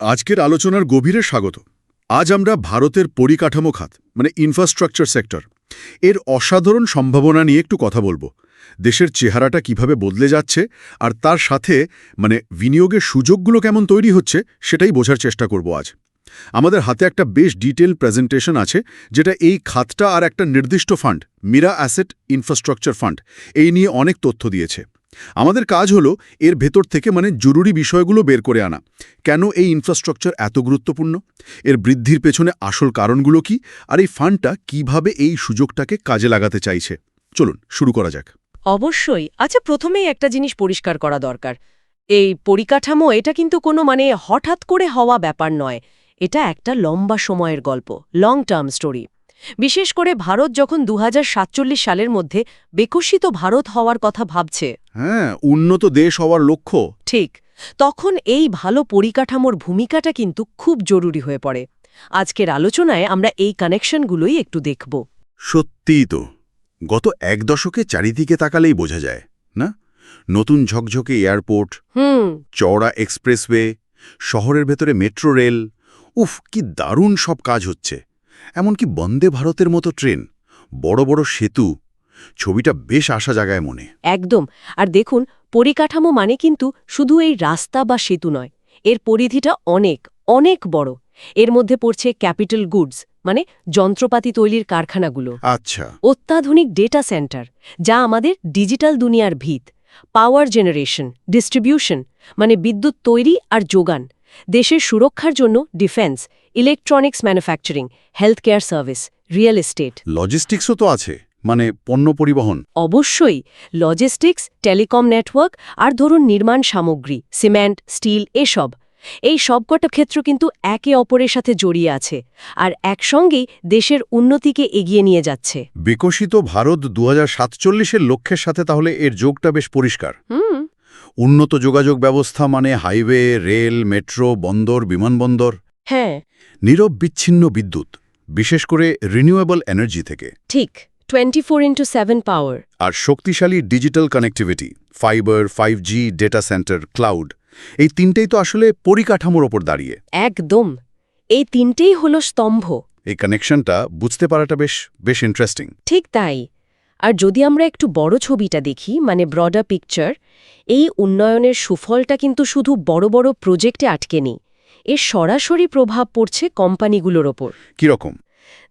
আজকের আলোচনার গভীরে স্বাগত। আজ আমরা ভারতের পরিকাঠামো খাত মানে ইনফ্রাস্ট্রাকচার সেক্টর এর অসাধারণ সম্ভাবনা নিয়ে একটু কথা বলব। দেশের চেহারাটা কীভাবে বদলে যাচ্ছে আর তার সাথে মানে বিনিয়োগের সুযোগগুলো কেমন তৈরি হচ্ছে সেটাই বোঝার চেষ্টা করব আজ। আমাদের হাতে একটা বেশ ডিটেল প্রেজেন্টেশন আছে, যেটা এই খাতটা আর একটা নির্দিষ্ট fund Mirae asset infrastructure fund এই নিয়ে অনেক তথ্য দিয়েছে। আমাদের কাজ হলো এর ভেতর থেকে মানে জরুরি বিষয়গুলো বের করে আনা। কেন এই ইনফ্রাস্ট্রাকচার এত গুরুত্বপূর্ণ? এর বৃদ্ধির পেছনে আসল কারণগুলো কি? আর এই ফান্ডটা কীভাবে এই সুযোগটাকে কাজে লাগাতে চাইছে? চলুন, শুরু করা যাক। অবশ্যই। আচ্ছা প্রথমেই একটা জিনিস পরিষ্কার করা দরকার। এই পরিকাঠামো, এটা কিন্তু কোনো মানে হঠাৎ করে হওয়া ব্যাপার নয়। এটা একটা লম্বা সময়ের গল্প লং টার্ম স্টোরি বিশেষ করে ভারত যখন দু হাজার সাতচল্লিশ সালের মধ্যে বিকশিত ভারত হওয়ার কথা ভাবছে হ্যাঁ উন্নত দেশ হওয়ার লক্ষ্য। ঠিক। তখন এই ভালো পরিকাঠামোর ভূমিকাটা কিন্তু খুব জরুরি হয়ে পড়ে। আজকের আলোচনায় আমরা এই কানেকশনগুলোই একটু দেখব। সত্যিই তো। গত এক দশকে চারিদিকে তাকালেই বোঝা যায় না? নতুন ঝকঝকে এয়ারপোর্ট হুম। চওড়া এক্সপ্রেসওয়ে শহরের ভেতরে মেট্রো রেল। উফ কি দারুণ সব কাজ হচ্ছে। এমনকি বন্দে ভারতের মতো ট্রেন বড় বড় সেতু ছবিটা বেশ আশা জাগায় মনে। একদম। আর দেখুন পরিকাঠামো মানে কিন্তু শুধু এই রাস্তা বা সেতু নয়। এর পরিধিটা অনেক অনেক বড়। এর মধ্যে পড়ছে ক্যাপিটাল গুডস মানে যন্ত্রপাতি তৈরির কারখানাগুলো। আচ্ছা। অত্যাধুনিক ডেটা সেন্টার যা আমাদের ডিজিটাল দুনিয়ার ভিত। পাওয়ার জেনারেশন ডিস্ট্রিবিউশন মানে বিদ্যুৎ তৈরি আর যোগান। দেশের সুরক্ষার জন্য defence electronics manufacturing health care service real estate. লজিস্টিক্সও তো আছে। মানে পণ্য পরিবহন। অবশ্যই লজিস্টিক্স টেলিকম নেটওয়ার্ক আর ধরুন নির্মাণ সামগ্রী সিমেন্ট স্টিল এসব। এই সবকটা ক্ষেত্র কিন্তু একে অপরের সাথে জড়িয়ে আছে আর একসঙ্গেই দেশের উন্নতিকে এগিয়ে নিয়ে যাচ্ছে। বিকশিত ভারত দু এর লক্ষ্যের সাথে তাহলে এর যোগটা বেশ পরিষ্কার। হুম। উন্নত যোগাযোগ ব্যবস্থা মানে হাইওয়ে রেল মেট্রো বন্দর বিমানবন্দর হ্যাঁ। নীরব বিচ্ছিন্ন বিদ্যুৎ বিশেষ করে রিনিউয়েবল এনার্জি থেকে। ঠিক। Twenty four into seven power আর শক্তিশালী digital connectivity fibre five G data centre cloud এই তিনটেই তো আসলে পরিকাঠামোর ওপর দাঁড়িয়ে। একদম। এই তিনটেই হলো স্তম্ভ। এই কানেকশনটা বুঝতে পারাটা বেশ বেশ ইন্টারেস্টিং ঠিক তাই। আর যদি আমরা একটু বড় ছবিটা দেখি মানে ব্রডার পিকচার এই উন্নয়নের সুফলটা কিন্তু শুধু বড় বড় প্রজেক্টে আটকে নেই এর সরাসরি প্রভাব পড়ছে কোম্পানিগুলোর ওপর। কীরকম?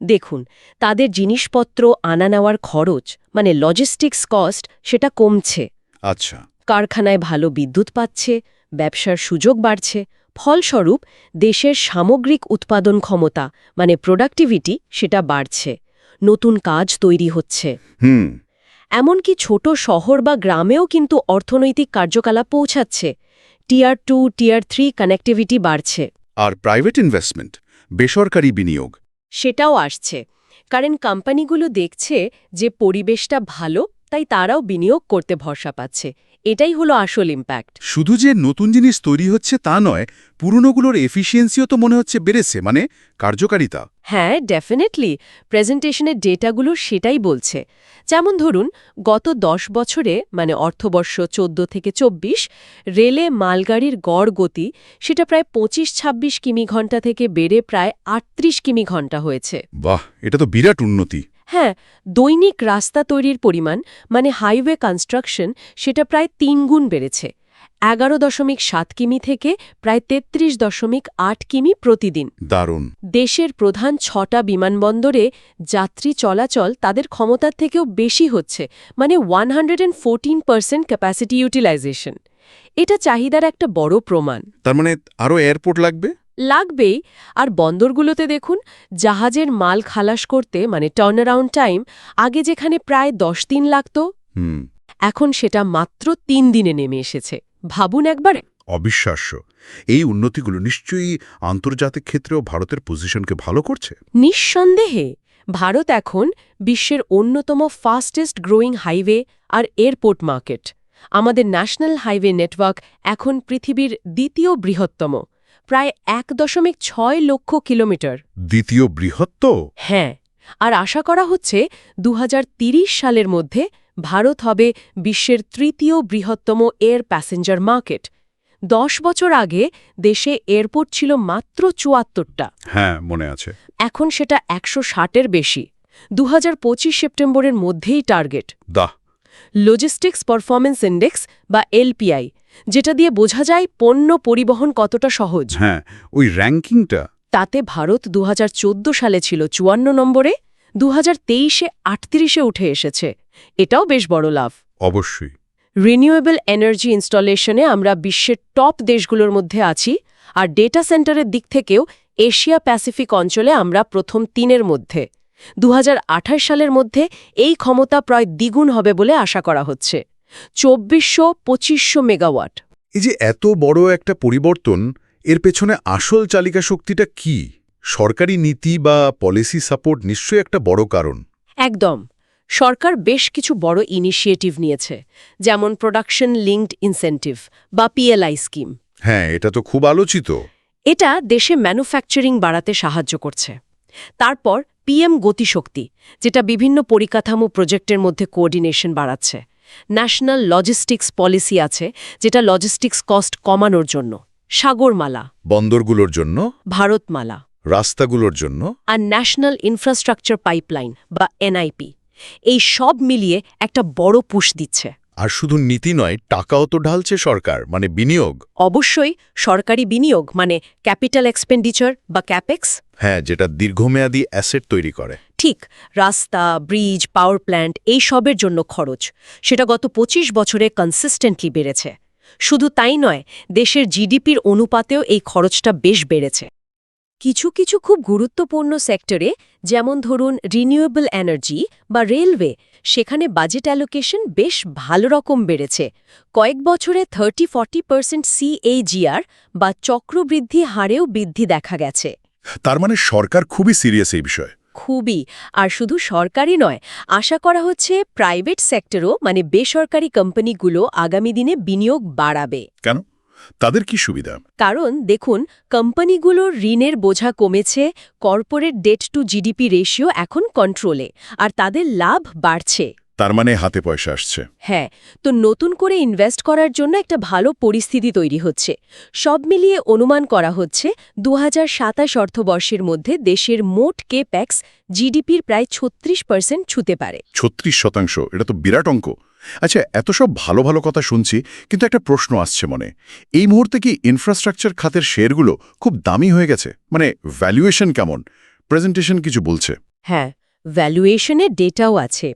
দেখুন তাদের জিনিসপত্র আনা নেওয়ার খরচ মানে লজিস্টিক্স কস্ট সেটা কমছে। আচ্ছা। কারখানায় ভালো বিদ্যুৎ পাচ্ছে ব্যবসার সুযোগ বাড়ছে ফলস্বরূপ দেশের সামগ্রিক উৎপাদন ক্ষমতা মানে প্রোডাক্টিভিটি সেটা বাড়ছে। নতুন কাজ তৈরি হচ্ছে। হুম। এমনকি ছোট শহর বা গ্রামেও কিন্তু অর্থনৈতিক কার্যকলাপ পৌঁছাচ্ছে। Tier two tier three connectivity বাড়ছে। আর প্রাইভেট ইনভেস্টমেন্ট বেসরকারি বিনিয়োগ সেটাও আসছে। কারণ কোম্পানিগুলো দেখছে যে পরিবেশটা ভালো তাই তারাও বিনিয়োগ করতে ভরসা পাচ্ছে। এটাই হলো আসল ইম্প্যাক্ট শুধু যে নতুন জিনিস তৈরি হচ্ছে তা নয় পুরনোগুলোর এফিসিয়েন্সিও তো মনে হচ্ছে বেড়েছে মানে কার্যকারিতা। হ্যাঁ ডেফিনেটলি প্রেজেন্টেশনের ডেটাগুলো সেটাই বলছে। যেমন ধরুন গত দশ বছরে মানে অর্থবর্ষ চোদ্দ থেকে চব্বিশ রেলে মালগাড়ির গড় গতি সেটা প্রায় পঁচিশ ছাব্বিশ কিমি ঘণ্টা থেকে বেড়ে প্রায় আটত্রিশ কিমি ঘণ্টা হয়েছে। বাহ এটা তো বিরাট উন্নতি। হ্যাঁ দৈনিক রাস্তা তৈরির পরিমাণ মানে হাইওয়ে কনস্ট্রাকশন সেটা প্রায় তিন গুণ বেড়েছে। এগারো দশমিক সাত কিমি থেকে প্রায় তেত্রিশ দশমিক আট কিমি প্রতিদিন। দারুণ। দেশের প্রধান ছটা বিমানবন্দরে যাত্রী চলাচল তাদের ক্ষমতার থেকেও বেশি হচ্ছে মানে one hundred and fourteen percent capacity utilisation. এটা চাহিদার একটা বড় প্রমাণ। তার মানে আরও এয়ারপোর্ট লাগবে? লাগবেই। আর বন্দরগুলোতে দেখুন জাহাজের মাল খালাস করতে মানে টার্নারাউন্ড টাইম আগে যেখানে প্রায় দশ দিন লাগত হুম। এখন সেটা মাত্র তিন দিনে নেমে এসেছে। ভাবুন একবার। অবিশ্বাস্য। এই উন্নতিগুলো নিশ্চয়ই আন্তর্জাতিক ক্ষেত্রেও ভারতের পজিশনকে ভালো করছে? নিঃসন্দেহে। ভারত এখন বিশ্বের অন্যতম ফাস্টেস্ট গ্রোয়িং হাইওয়ে আর এয়ারপোর্ট মার্কেট আমাদের ন্যাশনাল হাইওয়ে নেটওয়ার্ক এখন পৃথিবীর দ্বিতীয় বৃহত্তম। প্রায় এক দশমিক ছয় লক্ষ কিলোমিটার। দ্বিতীয় বৃহত্ত হ্যাঁ আর আশা করা হচ্ছে দু সালের মধ্যে ভারত হবে বিশ্বের তৃতীয় বৃহত্তম এয়ার প্যাসেঞ্জার মার্কেট। দশ বছর আগে দেশে এয়ারপোর্ট ছিল মাত্র চুয়াত্তরটা। হ্যাঁ মনে আছে। এখন সেটা একশো ষাটের বেশি। দু হাজার পঁচিশ সেপ্টেম্বরের মধ্যেই টার্গেট। দাহ। লজিস্টিক্স পারফরমেন্স ইন্ডেক্স বা এলপিআই যেটা দিয়ে বোঝা যায় পণ্য পরিবহন কতটা সহজ। হ্যাঁ ওই র্যাঙ্কিংটা। তাতে ভারত দু হাজার চোদ্দ সালে ছিল চুয়ান্ন নম্বরে দু হাজার তেইশে আটত্রিশে উঠে এসেছে। এটাও বেশ বড় লাভ। অবশ্যই। রিনিউয়েবল এনার্জি ইনস্টলেশনে আমরা বিশ্বের টপ দেশগুলোর মধ্যে আছি আর ডেটা সেন্টারের দিক থেকেও এশিয়া প্যাসিফিক অঞ্চলে আমরা প্রথম তিনের মধ্যে। দু হাজার আঠাশ সালের মধ্যে এই ক্ষমতা প্রায় দ্বিগুণ হবে বলে আশা করা হচ্ছে। চব্বিশশো পঁচিশশো মেগাওয়াট। এই যে এত বড় একটা পরিবর্তন এর পেছনে আসল চালিকা শক্তিটা কি? সরকারি নীতি বা পলিসি সাপোর্ট নিশ্চয়ই একটা বড় কারণ। একদম। সরকার বেশ কিছু বড় ইনিশিয়েটিভ নিয়েছে যেমন প্রোডাকশন লিঙ্কড ইনসেন্টিভ বা পিএলআই স্কিম হ্যাঁ এটা তো খুব আলোচিত। এটা দেশে ম্যানুফ্যাকচারিং বাড়াতে সাহায্য করছে। তারপর পিএম গতিশক্তি যেটা বিভিন্ন পরিকাঠামো প্রজেক্টের মধ্যে কোঅর্ডিনেশন বাড়াচ্ছে। ন্যাশনাল লজিস্টিক্স পলিসি আছে যেটা লজিস্টিক্স কস্ট কমানোর জন্য। সাগরমালা। বন্দরগুলোর জন্য। ভারতমালা। রাস্তাগুলোর জন্য। আর ন্যাশনাল ইনফ্রাস্ট্রাকচার পাইপলাইন বা এনআইপি। এই সব মিলিয়ে একটা বড় পুশ দিচ্ছে। আর শুধু নীতি নয় টাকাও তো ঢালছে সরকার মানে বিনিয়োগ। অবশ্যই সরকারি বিনিয়োগ মানে ক্যাপিটাল এক্সপেন্ডিচার বা ক্যাপেক্স। হ্যাঁ যেটা দীর্ঘমেয়াদী অ্যাসেট তৈরি করে। ঠিক রাস্তা ব্রিজ পাওয়ার প্ল্যান্ট এই সবের জন্য খরচ। সেটা গত ২৫ বছরে কনসিস্টেন্টলি বেড়েছে। শুধু তাই নয় দেশের জিডিপির অনুপাতেও এই খরচটা বেশ বেড়েছে। কিছু কিছু খুব গুরুত্বপূর্ণ সেক্টরে যেমন ধরুন রিনিউয়েবল এনার্জি বা রেলওয়ে সেখানে বাজেট অ্যালোকেশন বেশ ভালো রকম বেড়েছে। কয়েক বছরে থার্টি ফর্টি পার্সেন্ট সিএজিআর বা চক্রবৃদ্ধি হারেও বৃদ্ধি দেখা গেছে। তার মানে সরকার খুবই সিরিয়াস এই বিষয়ে। খুবই আর শুধু সরকারি নয় আশা করা হচ্ছে প্রাইভেট সেক্টরও মানে বেসরকারি কোম্পানিগুলো আগামী দিনে বিনিয়োগ বাড়াবে। কেন? তাদের কি সুবিধা? কারণ দেখুন কোম্পানিগুলোর ঋণের বোঝা কমেছে corporate debt to GDP ratio এখন কন্ট্রোলে আর তাদের লাভ বাড়ছে। তার মানে হাতে পয়সা আসছে। হ্যাঁ তো নতুন করে ইনভেস্ট করার জন্য একটা ভালো পরিস্থিতি তৈরি হচ্ছে। সব মিলিয়ে অনুমান করা হচ্ছে দু হাজার সাতাশ অর্থবর্ষের মধ্যে দেশের মোট কেপ্যাক্স জিডিপির প্রায় ছত্রিশ পার্সেন্ট ছুতে পারে। ছত্রিশ শতাংশ এটা তো বিরাট অঙ্ক। আচ্ছা এত সব ভালো ভালো কথা শুনছি, কিন্তু একটা প্রশ্ন আসছে মনে। এই মুহূর্তে কি ইনফ্রাস্ট্রাকচার খাতের শেয়ারগুলো খুব দামি হয়ে গেছে? মানে ভ্যালুয়েশন কেমন? প্রেজেন্টেশন কিছু বলছে। হ্যাঁ ভ্যালুয়েশনের ডেটাও আছে।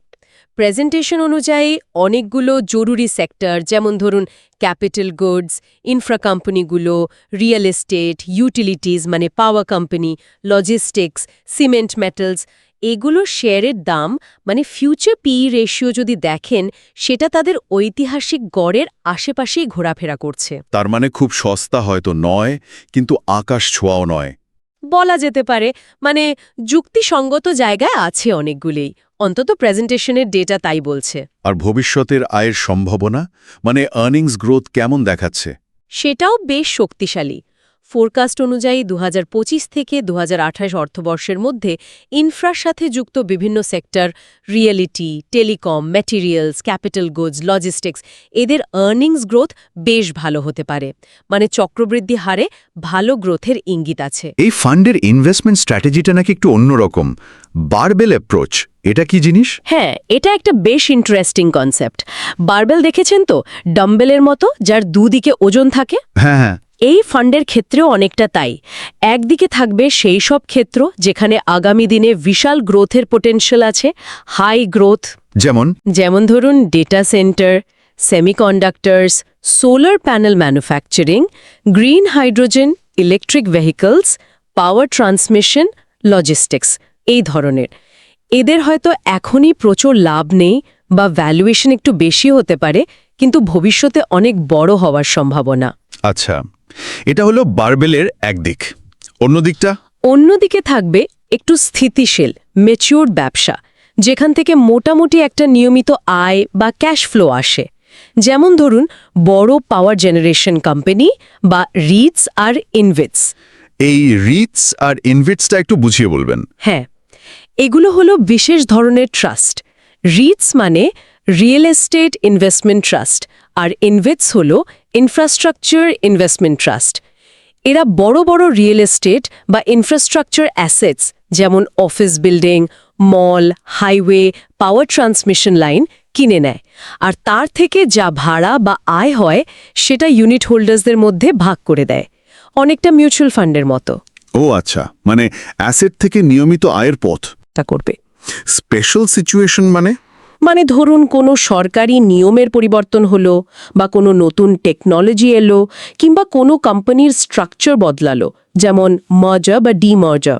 প্রেজেন্টেশন অনুযায়ী অনেকগুলো জরুরি সেক্টর যেমন ধরুন ক্যাপিটাল গুডস ইনফ্রা কোম্পানিগুলো রিয়েল এস্টেট ইউটিলিটিজ মানে power company logistics cement metals এগুলোর শেয়ারের দাম মানে ফিউচার পি রেশিও যদি দেখেন সেটা তাদের ঐতিহাসিক গড়ের আশেপাশেই ঘোরাফেরা করছে। তার মানে খুব সস্তা হয়তো নয় কিন্তু আকাশ ছোঁয়াও নয়। বলা যেতে পারে মানে যুক্তিসঙ্গত জায়গায় আছে অনেকগুলোই অন্তত প্রেজেন্টেশনের ডেটা তাই বলছে। আর ভবিষ্যতের আয়ের সম্ভাবনা মানে আর্নিংস গ্রোথ কেমন দেখাচ্ছে? সেটাও বেশ শক্তিশালী। ফোরকাস্ট অনুযায়ী দু হাজার পঁচিশ থেকে দু হাজার আঠাশ অর্থবর্ষের মধ্যে ইনফ্রার সাথে যুক্ত বিভিন্ন sector realty telecom materials capital goods logistics এদের আর্নিংস গ্রোথ বেশ ভালো হতে পারে। মানে চক্রবৃদ্ধি হারে ভালো গ্রোথের ইঙ্গিত আছে। এই ফান্ডের ইনভেস্টমেন্ট স্ট্র্যাটেজিটা নাকি একটু অন্যরকম। বারবেল অ্যাপ্রোচ এটা কি জিনিস? হ্যাঁ এটা একটা বেশ ইন্টারেস্টিং কনসেপ্ট বারবেল দেখেছেন তো? ডাম্বেলের মতো যার দুদিকে ওজন থাকে। হ্যাঁ হ্যাঁ। এই ফান্ডের ক্ষেত্রেও অনেকটা তাই। একদিকে থাকবে সেই সব ক্ষেত্র যেখানে আগামী দিনে বিশাল গ্রোথের পোটেনশিয়াল আছে হাই গ্রোথ যেমন? যেমন ধরুন data centre semiconductors solar panel manufacturing green hydrogen electric vehicles power transmission logistics এই ধরনের। এদের হয়তো এখনই প্রচুর লাভ নেই বা ভ্যালুয়েশন একটু বেশি হতে পারে কিন্তু ভবিষ্যতে অনেক বড় হওয়ার সম্ভাবনা। আচ্ছা এটা হলো বারবেলের একদিক। অন্য দিকটা? অন্যদিকে থাকবে একটু স্থিতিশীল মেচিওর ব্যবসা যেখান থেকে মোটামুটি একটা নিয়মিত আয় বা ক্যাশ ফ্লো আসে। যেমন ধরুন বড় পাওয়ার জেনারেশন কোম্পানি বা রিটস আর ইনভিটস এই রিটস আর ইনভিটসটা একটু বুঝিয়ে বলবেন। হ্যাঁ এগুলো হলো বিশেষ ধরনের ট্রাস্ট। রিটস মানে রিয়েল এস্টেট ইনভেস্টমেন্ট ট্রাস্ট আর ইনভেটস হল ইনফ্রাস্ট্রাকচার ইনভেস্টমেন্ট ট্রাস্ট এরা বড় বড় রিয়েল এস্টেট বা ইনফ্রাস্ট্রাকচার অ্যাসেটস যেমন office building mall highway power transmission line কিনে নেয়। আর তার থেকে যা ভাড়া বা আয় হয় সেটা ইউনিট হোল্ডার্সদের মধ্যে ভাগ করে দেয়। অনেকটা মিউচুয়াল ফান্ডের মতো। ও আচ্ছা মানে অ্যাসেট থেকে নিয়মিত আয়ের পথ। তা করবে। স্পেশাল সিচুয়েশন মানে? মানে ধরুন কোনো সরকারি নিয়মের পরিবর্তন হলো বা কোনো নতুন টেকনোলজি এলো কিংবা কোনো কোম্পানির স্ট্রাকচার বদলালো, যেমন মজা বা ডিমার্জার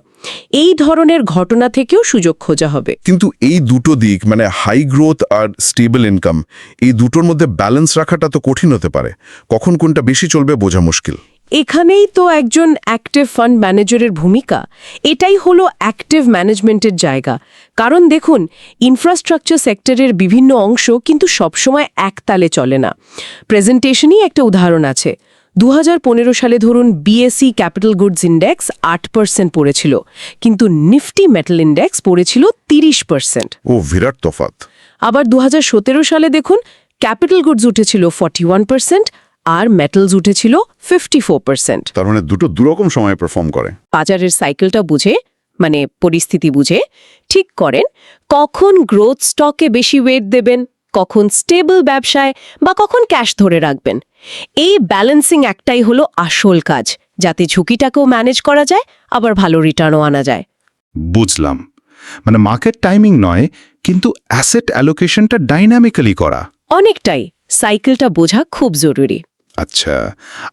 এই ধরনের ঘটনা থেকেও সুযোগ খোঁজা হবে। কিন্তু এই দুটো দিক মানে হাই গ্রোথ আর স্টেবল ইনকাম এই দুটোর মধ্যে ব্যালেন্স রাখাটা তো কঠিন হতে পারে। কখন কোনটা বেশি চলবে বোঝা মুশকিল। এখানেই তো একজন অ্যাক্টিভ ফান্ড ম্যানেজারের ভূমিকা। এটাই হলো অ্যাক্টিভ ম্যানেজমেন্টের জায়গা। কারণ দেখুন ইনফ্রাস্ট্রাকচার সেক্টরের বিভিন্ন অংশ কিন্তু সবসময় একতালে চলে না। প্রেজেন্টেশনই একটা উদাহরণ আছে। দু হাজার পনেরো সালে ধরুন বিএসসি ক্যাপিটাল গুডস ইন্ডেক্স আট পার্সেন্ট পড়েছিল কিন্তু নিফটি মেটাল ইন্ডেক্স পড়েছিল তিরিশ পার্সেন্ট ও বিরাট তফাত আবার দু হাজার সতেরো সালে দেখুন ক্যাপিটাল গুডস উঠেছিল ফর্টি ওয়ান পার্সেন্ট আর মেটালস উঠেছিল ফিফটি ফোর পার্সেন্ট তার মানে দুটো দুরকম সময়ে পারফর্ম করে। বাজারের সাইকেলটা বুঝে মানে পরিস্থিতি বুঝে ঠিক করেন কখন গ্রোথ স্টকে বেশি ওয়েট দেবেন কখন স্টেবল ব্যবসায় বা কখন ক্যাশ ধরে রাখবেন। এই ব্যালেন্সিং একটাই হলো আসল কাজ যাতে ঝুঁকিটাকেও ম্যানেজ করা যায় আবার ভালো রিটার্নও আনা যায়। বুঝলাম। মানে মার্কেট টাইমিং নয় কিন্তু অ্যাসেট অ্যালোকেশনটা ডাইনামিক্যালি করা। অনেকটাই। সাইকেলটা বোঝা খুব জরুরি। আচ্ছা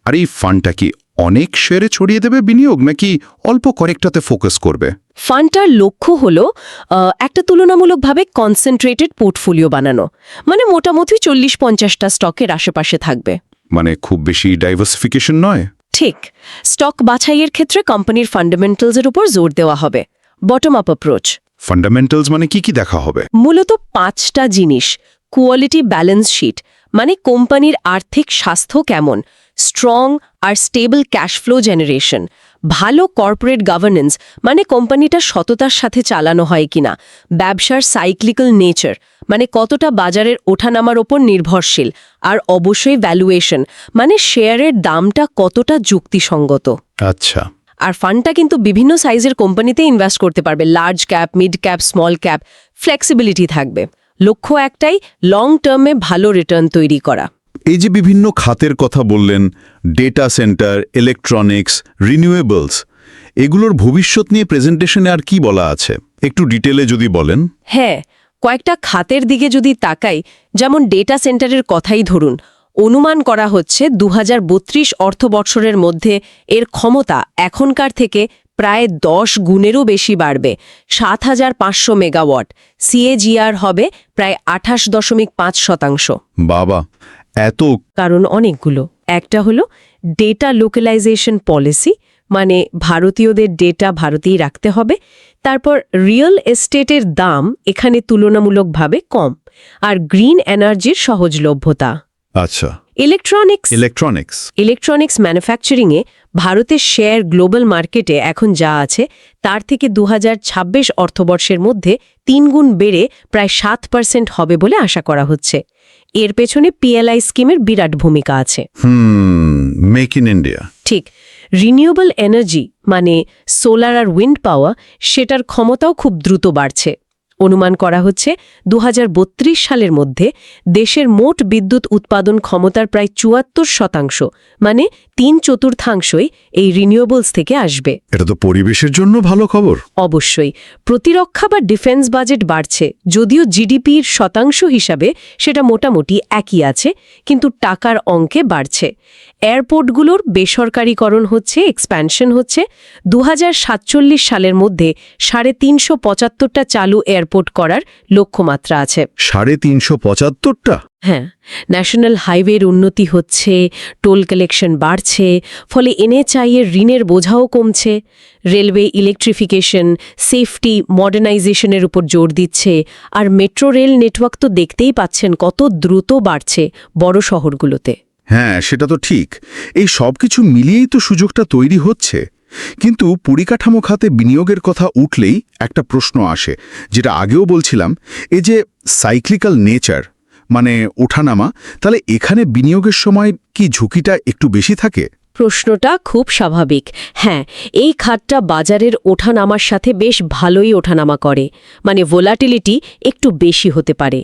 আর এই ফান্ডটা কি অনেক শেয়ারে ছড়িয়ে দেবে বিনিয়োগ নাকি অল্প কয়েকটাতে ফোকাস করবে? ফান্ডটার লক্ষ্য হল একটা তুলনামূলকভাবে কনসেন্ট্রেটেড পোর্টফোলিও বানানো। মানে মোটামুটি চল্লিশ পঞ্চাশটা স্টকের আশেপাশে থাকবে। মানে খুব বেশি ডাইভার্সিফিকেশন নয়? ঠিক। স্টক বাছাইয়ের ক্ষেত্রে কোম্পানির ফান্ডামেন্টালসের উপর জোর দেওয়া হবে। বটম আপ অ্যাপ্রোচ ফান্ডামেন্টালস মানে কি কি দেখা হবে? মূলত পাঁচটা জিনিস। কোয়ালিটি ব্যালেন্স শিট মানে কোম্পানির আর্থিক স্বাস্থ্য কেমন? স্ট্রং আর স্টেবল ক্যাশ ফ্লো জেনারেশন ভালো কর্পোরেট গভর্নেন্স মানে কোম্পানিটা সততার সাথে চালানো হয় কিনা? ব্যবসার সাইক্লিক্যাল নেচার মানে কতটা বাজারের ওঠানামার ওপর নির্ভরশীল? আর অবশ্যই ভ্যালুয়েশন মানে শেয়ারের দামটা কতটা যুক্তিসঙ্গত? আচ্ছা। আর ফান্ডটা কিন্তু বিভিন্ন সাইজের কোম্পানিতে ইনভেস্ট করতে পারবে। Large cap mid cap small cap flexibility থাকবে। লক্ষ্য একটাই লং টার্মে ভালো রিটার্ন তৈরি করা। এই যে বিভিন্ন খাতের কথা বললেন ডেটা সেন্টার ইলেকট্রনিক্স রিনিউয়েবলস এগুলোর ভবিষ্যৎ নিয়ে প্রেজেন্টেশনে আর কি বলা আছে? একটু ডিটেলে যদি বলেন। হ্যাঁ কয়েকটা খাতের দিকে যদি তাকাই যেমন ডেটা সেন্টারের কথাই ধরুন অনুমান করা হচ্ছে দু অর্থবৎসরের মধ্যে এর ক্ষমতা এখনকার থেকে প্রায় দশ গুণেরও বেশি বাড়বে সাত হাজার পাঁচশো মেগাওয়াট। সিএজিআর হবে প্রায় আঠাশ দশমিক পাঁচ শতাংশ। বাবা এত কারণ অনেকগুলো। একটা হলো ডেটা লোকালাইজেশন পলিসি মানে ভারতীয়দের ডেটা ভারতেই রাখতে হবে। তারপর রিয়েল এস্টেটের দাম এখানে তুলনামূলকভাবে কম। আর গ্রিন এনার্জির সহজলভ্যতা। আচ্ছা। ইলেকট্রনিক্স ইলেকট্রনিক্স ইলেকট্রনিক্স ম্যানুফ্যাকচারিংয়ে ভারতের শেয়ার গ্লোবাল মার্কেটে এখন যা আছে তার থেকে দু হাজার ছাব্বিশ অর্থবর্ষের মধ্যে তিন গুণ বেড়ে প্রায় সাত পার্সেন্ট হবে বলে আশা করা হচ্ছে। এর পেছনে পিএলআই স্কিমের বিরাট ভূমিকা আছে। মেক ইন ইন্ডিয়া ঠিক রিনিউয়েবল এনার্জি মানে সোলার আর উইন্ড পাওয়ার সেটার ক্ষমতাও খুব দ্রুত বাড়ছে। অনুমান করা হচ্ছে দু হাজার বত্রিশ সালের মধ্যে দেশের মোট বিদ্যুৎ উৎপাদন ক্ষমতার প্রায় চুয়াত্তর শতাংশ মানে তিন চতুর্থাংশই এই রিনিউয়েবলস থেকে আসবে। এটা তো পরিবেশের জন্য ভালো খবর। অবশ্যই প্রতিরক্ষা বা ডিফেন্স বাজেট বাড়ছে যদিও জিডিপির শতাংশ হিসাবে সেটা মোটামুটি একই আছে কিন্তু টাকার অঙ্কে বাড়ছে। এয়ারপোর্টগুলোর বেসরকারীকরণ হচ্ছে এক্সপ্যানশন হচ্ছে। দু হাজার সাতচল্লিশ সালের মধ্যে সাড়ে তিনশো পঁচাত্তরটা চালু এয়ারপোর্ট করার লক্ষ্যমাত্রা আছে। সাড়ে তিনশো পঁচাত্তরটা? হ্যাঁ ন্যাশনাল হাইওয়ের উন্নতি হচ্ছে টোল কালেকশন বাড়ছে ফলে এনএচআই এর ঋণের বোঝাও কমছে। রেলওয়ে ইলেকট্রিফিকেশন সেফটি মডার্নাইজেশনের উপর জোর দিচ্ছে আর মেট্রো রেল নেটওয়ার্ক তো দেখতেই পাচ্ছেন কত দ্রুত বাড়ছে বড় শহরগুলোতে। হ্যাঁ সেটা তো ঠিক। এই সব কিছু মিলিয়েই তো সুযোগটা তৈরি হচ্ছে। কিন্তু পরিকাঠামো খাতে বিনিয়োগের কথা উঠলেই একটা প্রশ্ন আসে, যেটা আগেও বলছিলাম এই যে সাইক্লিক্যাল নেচার মানে ওঠানামা, তাহলে এখানে বিনিয়োগের সময় কি ঝুঁকিটা একটু বেশি থাকে? প্রশ্নটা খুব স্বাভাবিক। হ্যাঁ এই খাতটা বাজারের ওঠানামার সাথে বেশ ভালোই ওঠানামা করে। মানে ভোলাটিলিটি একটু বেশি হতে পারে।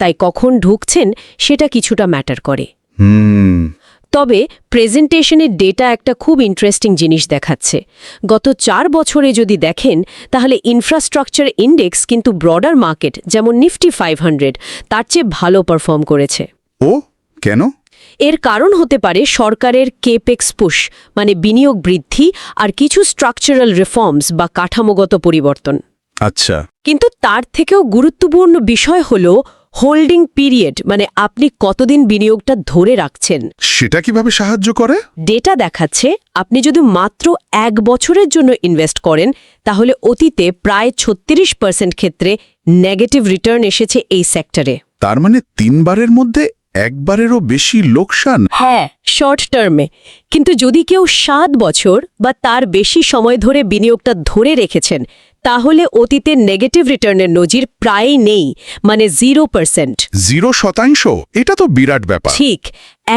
তাই কখন ঢুকছেন সেটা কিছুটা ম্যাটার করে। হুম। তবে প্রেজেন্টেশনের ডেটা একটা খুব ইন্টারেস্টিং জিনিস দেখাচ্ছে। গত চার বছরে যদি দেখেন তাহলে ইনফ্রাস্ট্রাকচার ইন্ডেক্স কিন্তু ব্রডার মার্কেট যেমন নিফটি ফাইভ হান্ড্রেড তার চেয়ে ভালো পারফর্ম করেছে। ও? কেন? এর কারণ হতে পারে সরকারের কেপেক্স পুশ মানে বিনিয়োগ বৃদ্ধি আর কিছু স্ট্রাকচারাল রিফর্মস বা কাঠামোগত পরিবর্তন। আচ্ছা। কিন্তু তার থেকেও গুরুত্বপূর্ণ বিষয় হল হোল্ডিং পিরিয়ড মানে আপনি কতদিন বিনিয়োগটা ধরে রাখছেন। সেটা কীভাবে সাহায্য করে? ডেটা দেখাচ্ছে আপনি যদি মাত্র এক বছরের জন্য ইনভেস্ট করেন তাহলে অতীতে প্রায় ছত্রিশ পার্সেন্ট ক্ষেত্রে নেগেটিভ রিটার্ন এসেছে এই সেক্টরে। তার মানে তিনবারের মধ্যে একবারেরও বেশি লোকসান? হ্যাঁ শর্ট টার্মে কিন্তু যদি কেউ সাত বছর বা তার বেশি সময় ধরে বিনিয়োগটা ধরে রেখেছেন তাহলে অতীতে নেগেটিভ রিটার্নের নজির প্রায়ই নেই মানে জিরো পার্সেন্ট জিরো শতাংশ? এটা তো বিরাট ব্যাপার। ঠিক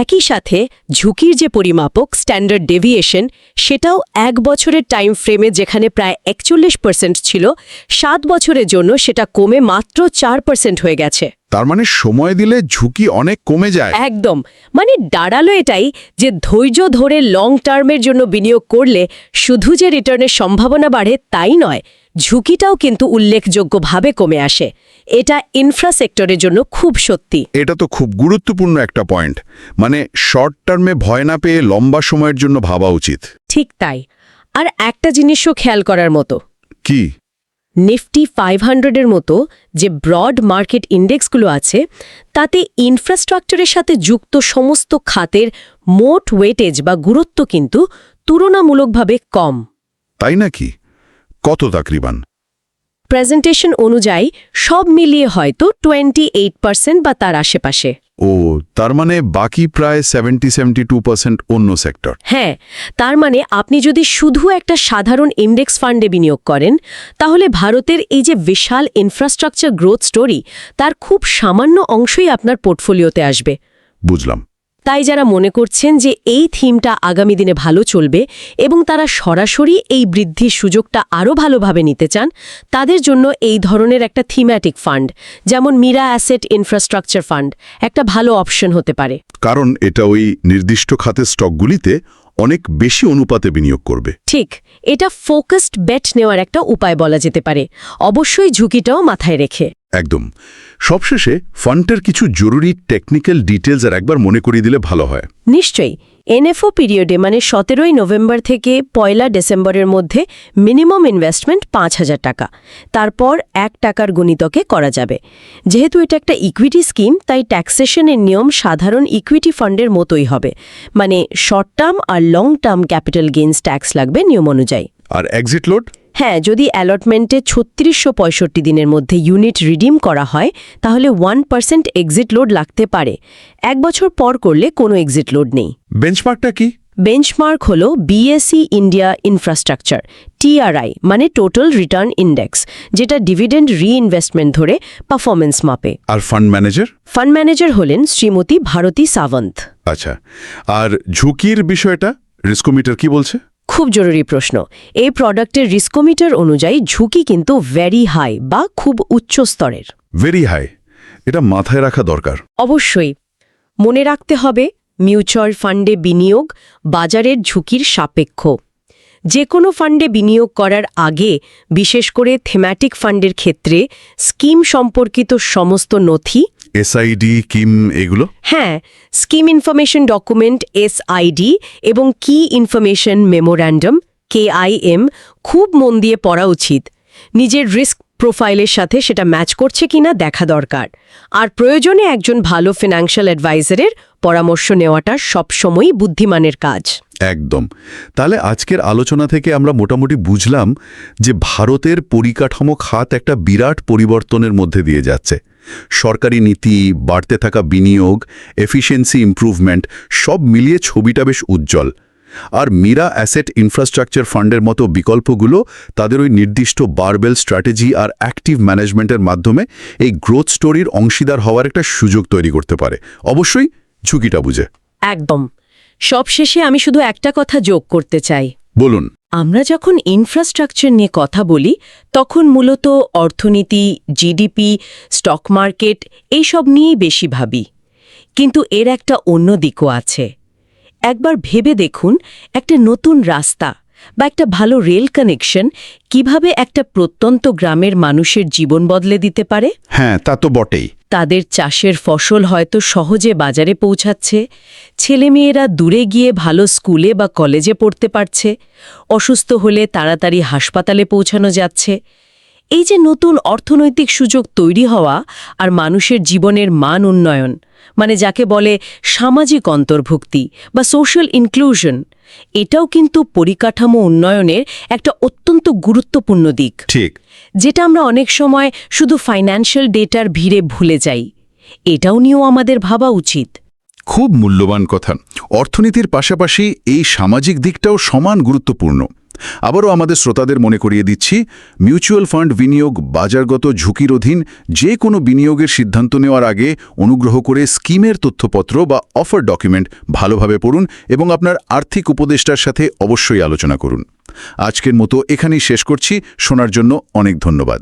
একই সাথে ঝুঁকির যে পরিমাপক স্ট্যান্ডার্ড ডেভিয়েশন সেটাও এক বছরের টাইম ফ্রেমে যেখানে প্রায় একচল্লিশ পার্সেন্ট ছিল সাত বছরের জন্য সেটা কমে মাত্র চার পার্সেন্ট হয়ে গেছে। তার মানে সময় দিলে ঝুঁকি অনেক কমে যায়। একদম মানে দাঁড়াল এটাই যে ধৈর্য ধরে লং টার্মের জন্য বিনিয়োগ করলে শুধু যে রিটার্নের সম্ভাবনা বাড়ে তাই নয় ঝুঁকিটাও কিন্তু উল্লেখযোগ্যভাবে কমে আসে। এটা ইনফ্রা সেক্টরের জন্য খুব সত্যি। এটা তো খুব গুরুত্বপূর্ণ একটা পয়েন্ট মানে শর্ট টার্মে ভয় না পেয়ে লম্বা সময়ের জন্য ভাবা উচিত। ঠিক তাই। আর একটা জিনিসও খেয়াল করার মতো। কি? নিফটি ফাইভ হান্ড্রেডের মতো যে ব্রড মার্কেট ইন্ডেক্সগুলো আছে তাতে ইনফ্রাস্ট্রাকচারের সাথে যুক্ত সমস্ত খাতের মোট ওয়েটেজ বা গুরুত্ব কিন্তু তুলনামূলকভাবে কম। তাই নাকি? কত তাকরিবান? প্রেজেন্টেশন অনুযায়ী সব মিলিয়ে হয়তো টোয়েন্টি এইট পার্সেন্ট বা তার আশেপাশে। ও তার মানে বাকি প্রায় সেভেন্টি সেভেন্টি টু পার্সেন্ট অন্য সেক্টর হ্যাঁ তার মানে আপনি যদি শুধু একটা সাধারণ ইন্ডেক্স ফান্ডে বিনিয়োগ করেন তাহলে ভারতের এই যে বিশাল ইনফ্রাস্ট্রাকচার গ্রোথ স্টোরি তার খুব সামান্য অংশই আপনার পোর্টফোলিওতে আসবে। বুঝলাম। তাই যারা মনে করছেন যে এই থিমটা আগামী দিনে ভালো চলবে এবং তারা সরাসরি এই বৃদ্ধির সুযোগটা আরও ভালোভাবে নিতে চান, তাদের জন্য এই ধরনের একটা থিম্যাটিক ফান্ড যেমন মীরা অ্যাসেট ইনফ্রাস্ট্রাকচার ফান্ড একটা ভালো অপশন হতে পারে। কারণ এটা ওই নির্দিষ্ট খাতের স্টকগুলিতে অনেক বেশি অনুপাতে বিনিয়োগ করবে। ঠিক এটা ফোকাসড বেট নেওয়ার একটা উপায় বলা যেতে পারে। অবশ্যই ঝুঁকিটাও মাথায় রেখে। একদম। সবশেষে ফান্ডের কিছু জরুরি টেকনিক্যাল ডিটেলস আর একবার মনে করিয়ে দিলে ভালো হয়। নিশ্চয়ই এনএফও পিরিয়ডে মানে সতেরোই নভেম্বর থেকে পয়লা ডিসেম্বরের মধ্যে মিনিমাম ইনভেস্টমেন্ট পাঁচ হাজার টাকা। তারপর এক টাকার গণিতকে করা যাবে। যেহেতু এটা একটা ইকুইটি স্কিম তাই ট্যাক্সেশনের নিয়ম সাধারণ ইকুইটি ফান্ডের মতোই হবে। মানে শর্ট টার্ম আর long term capital gains tax লাগবে নিয়ম অনুযায়ী। আর এক্সিট লোড হ্যাঁ যদি অ্যালটমেন্টে ছত্রিশশো দিনের মধ্যে ইউনিট রিডিম করা হয় তাহলে ওয়ান পার্সেন্ট এক্সিট লোড লাগতে পারে। এক বছর পর করলে কোনো এক্সিট লোড নেই। বেঞ্চমার্কটা কি? বেঞ্চমার্ক হল বিএসসি ইন্ডিয়া ইনফ্রাস্ট্রাকচার টিআরআই মানে টোটাল রিটার্ন ইন্ডেক্স যেটা ডিভিডেন্ড রিইনভেস্টমেন্ট ধরে পারফরমেন্স মাপে। আর ফান্ড ম্যানেজার ফান্ড ম্যানেজার হলেন শ্রীমতী ভারতী সাবন্ত। আচ্ছা আর ঝুঁকির বিষয়টা রিস্কোমিটার কি বলছে? খুব জরুরি প্রশ্ন। এই প্রোডাক্টের রিস্কোমিটার অনুযায়ী ঝুঁকি কিন্তু ভেরি হাই বা খুব উচ্চ স্তরের। ভেরি হাই এটা মাথায় রাখা দরকার। অবশ্যই। মনে রাখতে হবে মিউচুয়াল ফান্ডে বিনিয়োগ বাজারের ঝুঁকির সাপেক্ষ। যে কোনো ফান্ডে বিনিয়োগ করার আগে বিশেষ করে থেম্যাটিক ফান্ডের ক্ষেত্রে স্কিম সম্পর্কিত সমস্ত নথি এসআইডি কিম এগুলো? হ্যাঁ স্কিম ইনফরমেশন ডকুমেন্ট এসআইডি এবং কি ইনফরমেশন মেমোর্যান্ডাম কেআইএম খুব মন দিয়ে পড়া উচিত। নিজের রিস্ক প্রোফাইলের সাথে সেটা ম্যাচ করছে কিনা দেখা দরকার। আর প্রয়োজনে একজন ভালো ফিনান্সিয়াল অ্যাডভাইজারের পরামর্শ নেওয়াটা সবসময়ই বুদ্ধিমানের কাজ। একদম। তাহলে আজকের আলোচনা থেকে আমরা মোটামুটি বুঝলাম যে ভারতের পরিকাঠামো খাত একটা বিরাট পরিবর্তনের মধ্যে দিয়ে যাচ্ছে। সরকারি নীতি বাড়তে থাকা বিনিয়োগ এফিসিয়েন্সি ইমপ্রুভমেন্ট সব মিলিয়ে ছবিটা বেশ উজ্জ্বল। আর মীরা অ্যাসেট ইনফ্রাস্ট্রাকচার ফান্ডের মতো বিকল্পগুলো তাদের ওই নির্দিষ্ট বারবেল স্ট্র্যাটেজি আর অ্যাক্টিভ ম্যানেজমেন্টের মাধ্যমে এই গ্রোথ স্টোরির অংশীদার হওয়ার একটা সুযোগ তৈরি করতে পারে। অবশ্যই ঝুঁকিটা বুঝে। একদম। সবশেষে আমি শুধু একটা কথা যোগ করতে চাই। বলুন। আমরা যখন ইনফ্রাস্ট্রাকচার নিয়ে কথা বলি, তখন মূলত অর্থনীতি জিডিপি স্টক মার্কেট এইসব নিয়েই বেশি ভাবি। কিন্তু এর একটা অন্য দিকও আছে। একবার ভেবে দেখুন, একটা নতুন রাস্তা বা একটা ভালো রেল কানেকশন কীভাবে একটা প্রত্যন্ত গ্রামের মানুষের জীবন বদলে দিতে পারে? হ্যাঁ তা তো বটেই। তাদের চাষের ফসল হয়তো সহজে বাজারে পৌঁছাচ্ছে ছেলেমেয়েরা দূরে গিয়ে ভালো স্কুলে বা কলেজে পড়তে পারছে অসুস্থ হলে তাড়াতাড়ি হাসপাতালে পৌঁছানো যাচ্ছে। এই যে নতুন অর্থনৈতিক সুযোগ তৈরি হওয়া আর মানুষের জীবনের মান উন্নয়ন মানে যাকে বলে সামাজিক অন্তর্ভুক্তি বা সোশ্যাল ইনক্লুশন এটাও কিন্তু পরিকাঠামো উন্নয়নের একটা অত্যন্ত গুরুত্বপূর্ণ দিক। ঠিক। যেটা আমরা অনেক সময় শুধু ফাইন্যান্সিয়াল ডেটার ভিড়ে ভুলে যাই। এটাও নিয়েও আমাদের ভাবা উচিত। খুব মূল্যবান কথা। অর্থনীতির পাশাপাশি এই সামাজিক দিকটাও সমান গুরুত্বপূর্ণ। আবারও আমাদের শ্রোতাদের মনে করিয়ে দিচ্ছি, মিউচুয়াল ফান্ড বিনিয়োগ বাজারগত ঝুঁকির অধীন যে কোনো বিনিয়োগের সিদ্ধান্ত নেওয়ার আগে অনুগ্রহ করে স্কিমের তথ্যপত্র বা অফার ডকুমেন্ট ভালোভাবে পড়ুন এবং আপনার আর্থিক উপদেষ্টার সাথে অবশ্যই আলোচনা করুন। আজকের মতো এখানেই শেষ করছি। শোনার জন্য অনেক ধন্যবাদ।